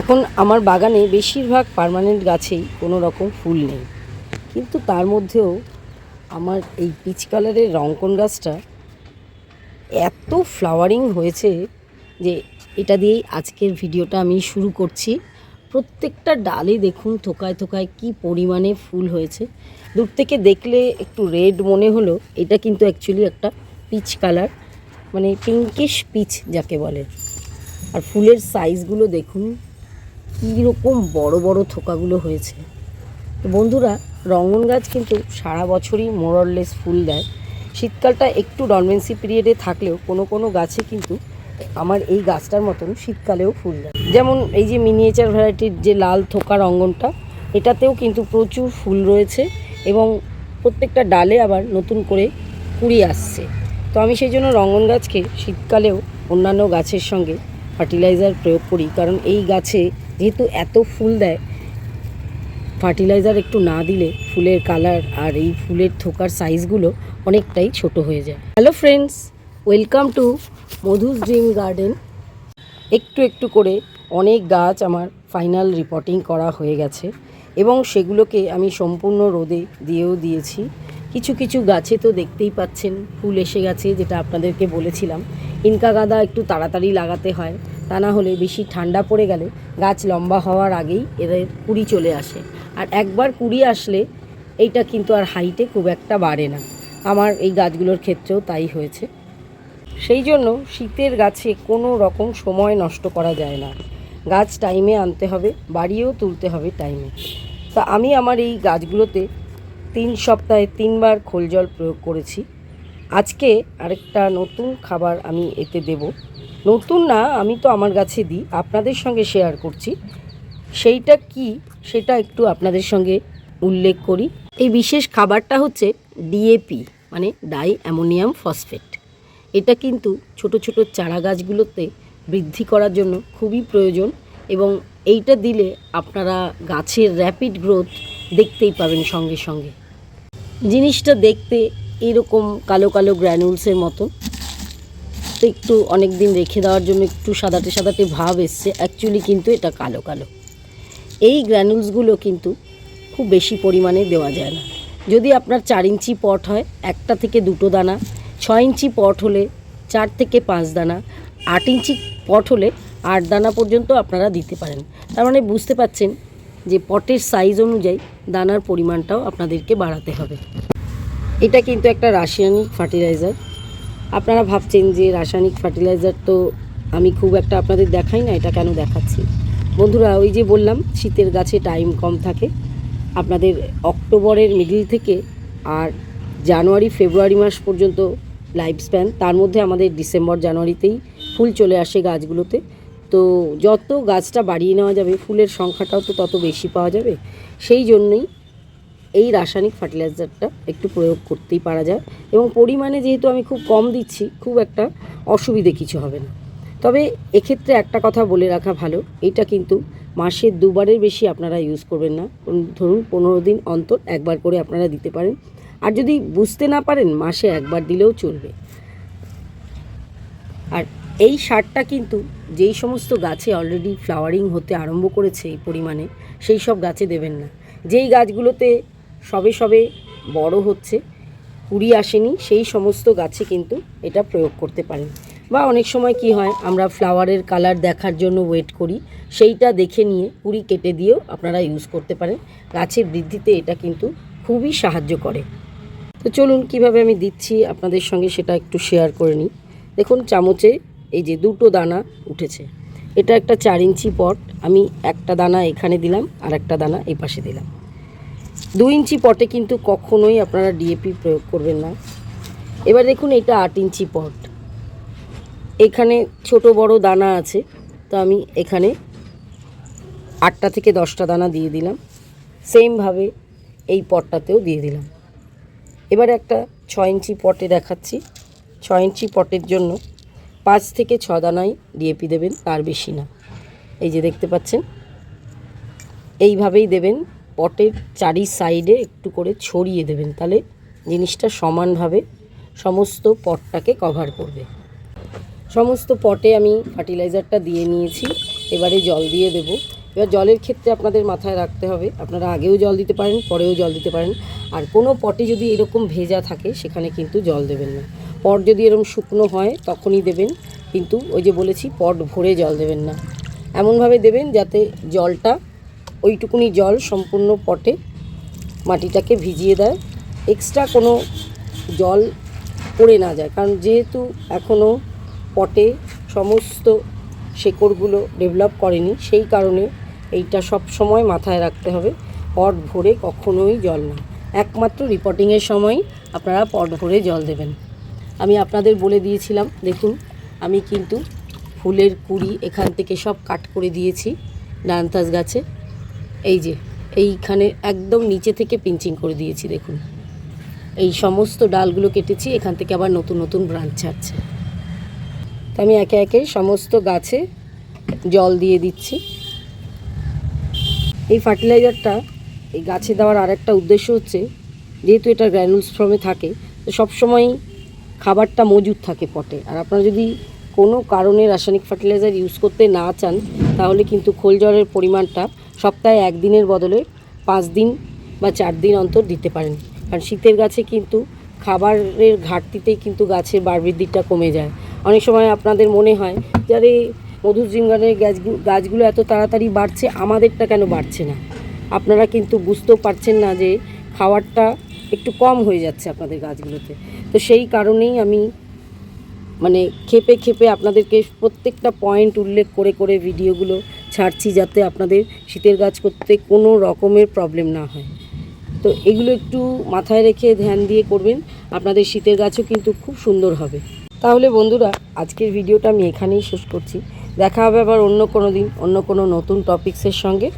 এখন আমার বাগানে বেশিরভাগ পার্মানেন্ট গাছেই কোনো রকম ফুল নেই। কিন্তু তার মধ্যেও আমার এই পিচ কালারের রঙ্কন গাছটা এত ফ্লাওয়ারিং হয়েছে যে এটা দিয়েই আজকের ভিডিওটা আমি শুরু করছি। প্রত্যেকটা ডালে দেখুন থোকায় থোকায় কি পরিমাণে ফুল হয়েছে। দূর থেকে দেখলে একটু রেড মনে হলো, এটা কিন্তু অ্যাকচুয়ালি একটা পিচ কালার মানে পিঙ্কিশ পিচ যাকে বলে। আর ফুলের সাইজগুলো দেখুন কীরকম বড় বড় থোকাগুলো হয়েছে। বন্ধুরা, রঙ্গন গাছ কিন্তু সারা বছরই মোরললেস ফুল দেয়। শীতকালটা একটু ডরমেন্সি পিরিয়ডে থাকলেও কোনো কোনো গাছে কিন্তু আমার এই গাছটার মতন শীতকালেও ফুল দেয়। যেমন এই যে মিনিয়েচার ভ্যারাইটির যে লাল থোকা রঙ্গনটা, এটাতেও কিন্তু প্রচুর ফুল রয়েছে এবং প্রত্যেকটা ডালে আবার নতুন করে কুড়ি আসছে। তো আমি সেই জন্য রঙ্গন গাছকে শীতকালেও অন্যান্য গাছের সঙ্গে ফার্টিলাইজার প্রয়োগ করি, কারণ এই গাছে যেহেতু এত ফুল দেয় ফার্টিলাইজার একটু না দিলে ফুলের কালার আর এই ফুলের থোকার সাইজগুলো অনেকটাই ছোট হয়ে যায়। Hello friends welcome to Madhu's dream garden একটু একটু করে অনেক গাছ আমার ফাইনাল রিপোর্টিং করা হয়ে গেছে এবং সেগুলোকে আমি সম্পূর্ণ রোদে দিয়েও দিয়েছি। কিছু কিছু গাছে তো দেখতেই পাচ্ছেন, ফুল এসে গেছে যেটা আপনাদেরকে বলেছিলাম। ইনকা গাঁদা একটু তাড়াতাড়ি লাগাতে হয় তা না হলে বেশি ঠান্ডা পড়ে গেলে গাছ লম্বা হওয়ার আগেই এদের কুড়ি চলে আসে। আর একবার কুড়ি আসলে এইটা কিন্তু আর হাইটে খুব একটা বাড়ে না। আমার এই গাছগুলোর ক্ষেত্রেও তাই হয়েছে। সেই জন্য শীতের গাছে কোনো রকম সময় নষ্ট করা যায় না। গাছ টাইমে আনতে হবে, বাড়িয়েও তুলতে হবে টাইমে তা আমি আমার এই গাছগুলোতে তিন সপ্তাহে তিনবার খোল জল প্রয়োগ করেছি। আজকে আরেকটা নতুন খাবার আমি এতে দেব। নতুন না, আমি তো আমার গাছে দিই। আপনাদের সঙ্গে শেয়ার করছি। সেইটা কি, সেটা একটু আপনাদের সঙ্গে উল্লেখ করি। এই বিশেষ খাবারটা হচ্ছে ডিএপি মানে ডাই অ্যামোনিয়াম ফসফেট এটা কিন্তু ছোট ছোট চারা গাছগুলোতে বৃদ্ধি করার জন্য খুবই প্রয়োজন এবং এইটা দিলে আপনারা গাছের র্যাপিড গ্রোথ দেখতেই পাবেন সঙ্গে সঙ্গে। জিনিসটা দেখতে এরকম কালো কালো গ্র্যানুলসের মতো তো একটু অনেক দিন রেখে দেওয়ার জন্য একটু সাদাটে সাদাটে ভাব এসছে। অ্যাকচুয়ালি কিন্তু এটা কালো কালো। এই গ্র্যানুলসগুলো কিন্তু খুব বেশি পরিমাণে দেওয়া যায় না। যদি আপনার চার ইঞ্চি পট হয়, একটা থেকে দুটো দানা, ছয় ইঞ্চি পট হলে চার থেকে পাঁচ দানা, আট ইঞ্চি পট হলে আট দানা পর্যন্ত আপনারা দিতে পারেন। তার মানে বুঝতে পাচ্ছেন যে পটের সাইজ অনুযায়ী দানার পরিমাণটাও আপনাদেরকে বাড়াতে হবে। এটা কিন্তু একটা রাসায়নিক ফার্টিলাইজার আপনারা ভাবছেন যে রাসায়নিক ফার্টিলাইজার তো আমি খুব একটা আপনাদের দেখাই না, এটা কেন দেখাচ্ছি? বন্ধুরা, ওই যে বললাম, শীতের গাছে টাইম কম থাকে। আপনাদের অক্টোবরের মিডিল থেকে আর জানুয়ারি, ফেব্রুয়ারি মাস পর্যন্ত লাইফ স্প্যান তার মধ্যে আমাদের ডিসেম্বর, জানুয়ারিতেই ফুল চলে আসে গাছগুলোতে। তো যত গাছটা বাড়িয়ে নেওয়া যাবে, ফুলের সংখ্যাটাও তো তত বেশি পাওয়া যাবে। সেই জন্যই এই রাসায়নিক ফার্টিলাইজারটা একটু প্রয়োগ করতেই পারা যায় এবং পরিমাণে যেহেতু আমি খুব কম দিচ্ছি, খুব একটা অসুবিধে কিছু হবে না। তবে এক্ষেত্রে একটা কথা বলে রাখা ভালো, এটা কিন্তু মাসে দুবারের বেশি আপনারা ইউজ করবেন না। ধরুন পনেরো দিন অন্তর একবার করে আপনারা দিতে পারেন। আর যদি বুঝতে না পারেন, মাসে একবার দিলেও চলবে। আর এই সারটা কিন্তু যেই সমস্ত গাছে অলরেডি ফ্লাওয়ারিং হতে আরম্ভ করেছে এই পরিমাণে, সেই সব গাছে দেবেন না। যেই গাছগুলোতে সবে সবে বড় হচ্ছে। কুড়ি আসেনি, সেই সমস্ত গাছে কিন্তু এটা প্রয়োগ করতে পারেন। বা অনেক সময় কি হয়, আমরা ফ্লাওয়ারের কালার দেখার জন্য ওয়েট করি, সেইটা দেখে নিয়ে কুড়ি কেটে দিয়েও আপনারা ইউজ করতে পারেন। গাছের বৃদ্ধিতে এটা কিন্তু খুবই সাহায্য করে। তো চলুন কীভাবে আমি দিচ্ছি আপনাদের সঙ্গে সেটা একটু শেয়ার করে নিই। দেখুন, চামচে এই যে দুটো দানা উঠেছে। এটা একটা চার ইঞ্চি পট, আমি একটা দানা এখানে দিলাম আর একটা দানা এই পাশে দিলাম। দু ইঞ্চি পটে কিন্তু কখনোই আপনারা ডিএপি প্রয়োগ করবেন না। এবার দেখুন এটা আট ইঞ্চি পট। এখানে ছোট বড় দানা আছে, তো আমি এখানে আটটা থেকে দশটা দানা দিয়ে দিলাম। সেমভাবে এই পটটাতেও দিয়ে দিলাম। এবার একটা ছয় ইঞ্চি পটে দেখাচ্ছি। ছয় ইঞ্চি পটের জন্য পাঁচ থেকে ছ দানাই ডিএপি দেবেন, তার বেশি না। এই যে দেখতে পাচ্ছেন, এইভাবেই দেবেন। পটের চারি সাইডে একটু করে ছড়িয়ে দেবেন। তাহলে জিনিসটা সমানভাবে সমস্ত পটটাকে কভার করবে। সমস্ত পটে আমি ফার্টিলাইজারটা দিয়ে নিয়েছি। এবারে জল দিয়ে দেবো। এবার জলের ক্ষেত্রে আপনাদের মাথায় রাখতে হবে, আপনারা আগেও জল দিতে পারেন, পরেও জল দিতে পারেন। আর কোনো পটে যদি এরকম ভেজা থাকে, সেখানে কিন্তু জল দেবেন না। পট যদি এরকম শুকনো হয়, তখনই দেবেন। কিন্তু ওই যে বলেছি, পট ভরে জল দেবেন না। এমনভাবে দেবেন যাতে জলটা ওইটুকুনি জল সম্পূর্ণ পটে মাটিটাকে ভিজিয়ে দেয়। এক্সট্রা কোনো জল পড়ে না যায়, কারণ যেহেতু এখনও পটে সমস্ত শেকড়গুলো ডেভেলপ করেনি, সেই কারণে এইটা সব সময় মাথায় রাখতে হবে। পট ভরে কখনোই জল না। একমাত্র রিপোর্টিংয়ের সময় আপনারা পট ভরে জল দেবেন। আমি আপনাদের বলে দিয়েছিলাম, দেখুন, আমি কিন্তু ফুলের কুড়ি এখান থেকে সব কাট করে দিয়েছি ডান্তাস গাছে। এই যে, এইখানে একদম নিচে থেকে পিঞ্চিং করে দিয়েছি, দেখুন। এই সমস্ত ডালগুলো কেটেছি, এখান থেকে আবার নতুন নতুন ব্রাঞ্চ ছাড়ছে। তো আমি একে একে সমস্ত গাছে জল দিয়ে দিচ্ছি। এই ফার্টিলাইজারটা এই গাছে দেওয়ার আরেকটা উদ্দেশ্য হচ্ছে, যেহেতু এটা গ্র্যানুলস ফর্মে থাকে, তো সবসময় খাবারটা মজুদ থাকে পটে। আর আপনারা যদি কোনো কারণে রাসায়নিক ফার্টিলাইজার ইউজ করতে না চান, তাহলে কিন্তু খোল জলের পরিমাণটা সপ্তাহে একদিনের বদলে পাঁচ দিন বা চার দিন অন্তর দিতে পারেন। কারণ শীতের গাছে কিন্তু খাবারের ঘাটতিতেই কিন্তু গাছের বার বৃদ্ধিটা কমে যায়। অনেক সময় আপনাদের মনে হয় যে আরে মধুশ্রীম গানের গাছগুলো গাছগুলো এত তাড়াতাড়ি বাড়ছে, আমাদেরটা কেন বাড়ছে না? আপনারা কিন্তু বুঝতেও পারছেন না যে খাবারটা একটু কম হয়ে যাচ্ছে আপনাদের গাছগুলোতে। তো সেই কারণেই আমি মানে খেপে খেপে আপনাদেরকে প্রত্যেকটা পয়েন্ট উল্লেখ করে করে ভিডিওগুলো ছাড়ছি যাতে আপনাদের শীতের গাছ করতে কোনো রকমের প্রবলেম না হয়। তো এগুলো একটু মাথায় রেখে ধ্যান দিয়ে করবেন, আপনাদের শীতের গাছও কিন্তু খুব সুন্দর হবে। তাহলে বন্ধুরা, আজকের ভিডিওটা আমি এখানেই শেষ করছি। দেখা হবে আবার অন্য কোনো দিন, অন্য কোনো নতুন টপিক্সের সঙ্গে।